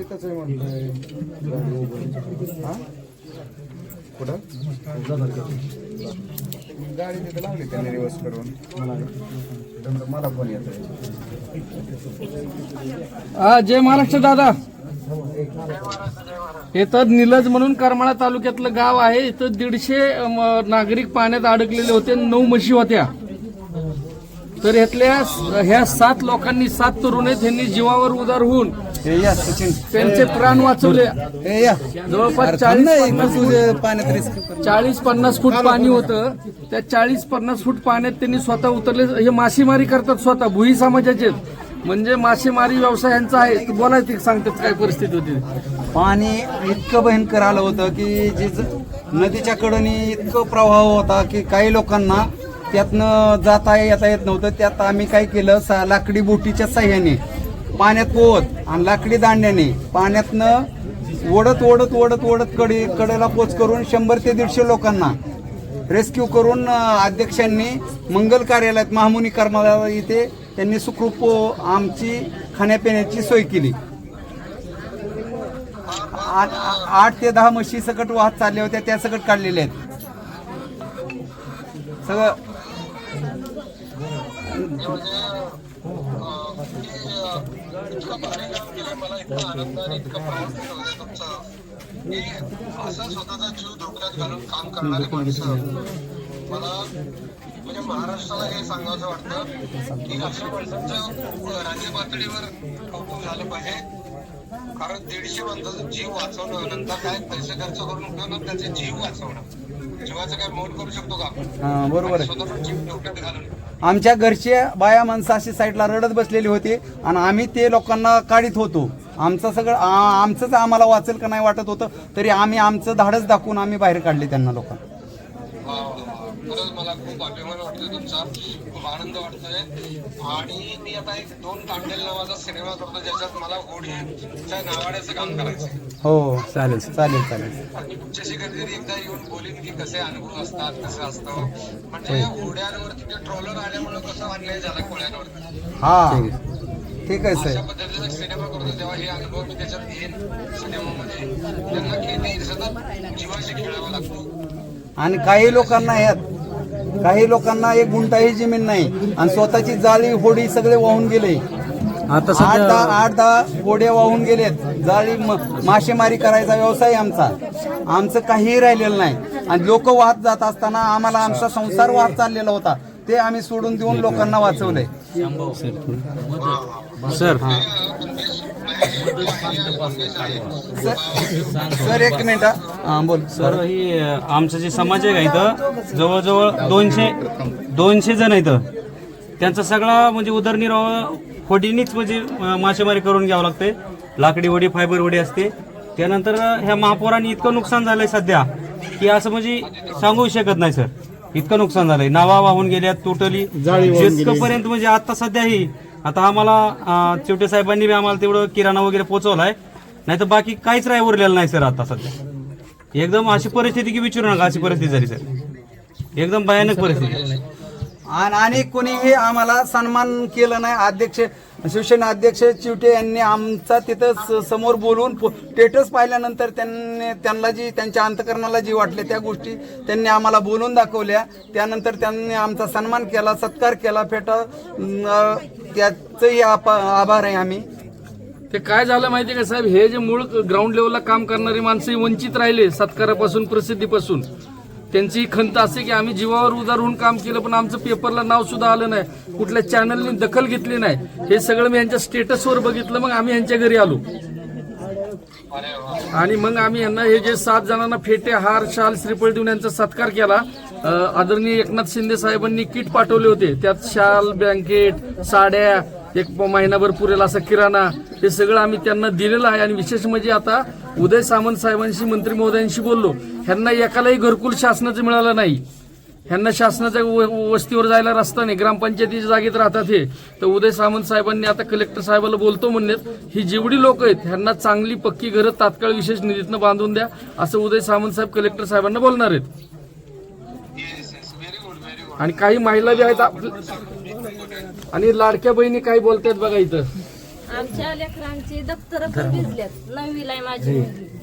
तिथंच आहे हा? कुठं? गाडी तिथं लावली त्यांनी रिवर्स करून. मला फोन येतोय. जय महाराष्ट्र दादा. इथं निलज म्हणून करमाळा तालुक्यातलं गाव आहे. इथं दीडशे नागरिक पाण्यात अडकलेले होते. नऊ म्हशी होत्या. तर यातल्या ह्या सात लोकांनी सात तरुण आहेत. त्यांनी जीवावर उदार होऊन हे या सचिन. त्यांचे प्राण वाचवले. हे या. जवळपास चाळीस पन्नास तुझे पाण्यात रिस्क चाळीस पन्नास फूट पाणी होतं. त्या चाळीस पन्नास फूट पाण्यात त्यांनी स्वतः उतरले. हे मासेमारी करतात स्वतः भुई समाजाचे. आहेत. म्हणजे मासेमारी व्यवसाय यांचा आहे. ते सांगतात काय परिस्थिती होती. पाणी इतकं भयंकर आलं होतं की जे ज- नदीच्या कडनी इतकं प्रवाह होता की काही लोकांना त्यातनं जाता येता येत नव्हतं. त्यात आम्ही काय केलं सा लाकडी बोटीच्या साह्याने पाण्यात पोहत आणि लाकडी दांड्याने पाण्यातनं ओढत ओढत ओढत ओढत कडे कडेला पोच करून शंभर ते दीडशे लोकांना रेस्क्यू करून अध्यक्षांनी मंगल कार्यालयात महामुनी कर्मालय इथे त्यांनी सुखरूप आमची खाण्यापिण्याची सोय केली. आठ ते दहा म्हशी सकट वाहत चालल्या होत्या त्या सकट काढलेल्या आहेत. सगळं मला इतका आनंद आणि इतका प्रमाणात होता तुमचा हे असा स्वतःचा जीव धोक्यात घालून काम करणारे माणसं मला म्हणजे महाराष्ट्राला हे सांगायचं वाटतं की अशा माणसांचं राज्य पातळीवर कौतुक झालं पाहिजे कारण दीडशे माणसाचा जीव वाचवणं नंतर काय पैसे खर्च करून उपयोग त्याचे जीव वाचवणं. हा, बरोबर आहे. आमच्या घरचे बाया माणसं अशी साईडला रडत बसलेली होती आणि आम्ही ते लोकांना काढीत होतो. आमचं सगळं आमचंच आम्हाला वाचेल का नाही वाटत होतं तरी आम्ही आमचं धाडस दाखवून आम्ही बाहेर काढले त्यांना लोकांना. खरंच मला खूप अभिमान वाटतोय तुमचा. खूप आनंद वाटतोय. आणि मी आता एक दोन तांडेल नावाचा सिनेमा करतो ज्याच्यात मला होडीच्या नावाड्याचं काम करायचं हो चालेल चालेल चालेल. आणि तुमच्याशी कधीतरी एकदा येऊन बोलीन की कसे अनुभव असतात कसं असतं. म्हणजे होड्यांवरती ते ट्रॉलर आल्यामुळे कसं अन्याय झाला कोळ्यांवरती हा ठीक आहे. अशा साहेब. पद्धतीचा एक सिनेमा करतो तेव्हा हे अनुभव मी त्याच्यात सिनेमामध्ये. त्यांना खेती सतत जीवाशी खेळावं लागतं. आणि काही लोकांना यात काही लोकांना एक गुंठाही जमीन नाही. आणि स्वतःची जाळी होडी सगळे वाहून गेले. आता आठ दहा आठ दहा होड्या वाहून गेलेत. जाळी म- मासेमारी करायचा व्यवसाय आमचा. आमचं काहीही राहिलेलं नाही. आणि लोक वाहत जात असताना आम्हाला आमचा संसार वाहत चाललेला होता. ते आम्ही सोडून देऊन लोकांना वाचवलंय. सर सर एक मिनिट हा. बोल. सर ही आमचं जे समाज आहे का इथं जवळजवळ दोनशे दोनशे जण इथं. त्यांचा सगळा म्हणजे उदरनिर्वाह होडीनीच म्हणजे मासेमारी करून घ्यावं लागते. लाकडी होडी फायबर होडी असते. त्यानंतर ह्या महापौरांनी इतकं नुकसान झालंय सध्या की असं म्हणजे सांगू शकत नाही सर. इतकं नुकसान झालंय. नावा वाहून गेल्या टोटली जितकंपर्यंत म्हणजे आता सध्या ही आता आम्हाला चिवटे साहेबांनी बी आम्हाला तेवढं किराणा वगैरे पोहोचवलाय नाही तर बाकी काहीच राय उरलेलं नाही सर आता सध्या. एकदम अशी परिस्थिती की विचारू नका अशी परिस्थिती झाली सर. एकदम भयानक परिस्थिती. आणि आणि कोणीही आम्हाला सन्मान केलं नाही अध्यक्ष शिवसेना अध्यक्ष चिवटे यांनी आमचा तिथं स- समोर बोलून स्टेटस पाहिल्यानंतर त्यांनी त्यांना जी त्यांच्या अंतकरणाला जी वाटले त्या गोष्टी त्यांनी आम्हाला बोलून दाखवल्या. त्यानंतर त्यांनी आमचा सन्मान केला सत्कार केला फेटा त्याचंही आभार आहे आम्ही. ते काय झालं माहितीये का साहेब? हे जे मूळ ग्राउंड लेवलला काम करणारी माणसं वंचित राहिले सत्कारापासून प्रसिद्धीपासून. त्यांची खंत असे की आम्ही जीवावर उदार होऊन काम केलं पण आमचं पेपरला नाव सुद्धा आलं नाही. कुठल्या चॅनलने दखल घेतली नाही. हे सगळं मी यांच्या स्टेटसवर बघितलं मग आम्ही यांच्या घरी आलो. आणि मग आम्ही यांना हे जे सात जणांना फेटे हार शाल श्रीफळ देऊन यांचा सत्कार केला. आदरणीय एकनाथ शिंदे साहेबांनी किट पाठवले होते. त्यात शाल ब्लँकेट साड्या एक प- महिनाभर पुरेल असा किराणा हे सगळं आम्ही त्यांना दिलेलं आहे. आणि विशेष म्हणजे आता उदय सामंत साहेबांशी मंत्री महोदयांशी बोललो ह्यांना एकालाही घरकुल शासनाचं मिळालं नाही. ह्यांना शासनाच्या वस्तीवर जायला रस्ता नाही ग्रामपंचायतीच्या जागेत राहतात हे. तर उदय सामंत साहेबांनी आता कलेक्टर साहेबाला बोलतो म्हणण्यात ही जेवढी लोक आहेत ह्यांना चांगली पक्की घरं तात्काळ विशेष निधीतनं बांधून द्या. असं उदय सामंत साहेब कलेक्टर साहेबांना बोलणार आहेत. आणि काही महिला बी आहेत आणि लाडक्या बहिणी काही बोलतायत बघा इथं. आमच्या लेकरांची दप्तर भिजल्यात. नववीला आहे माझी मुलगी.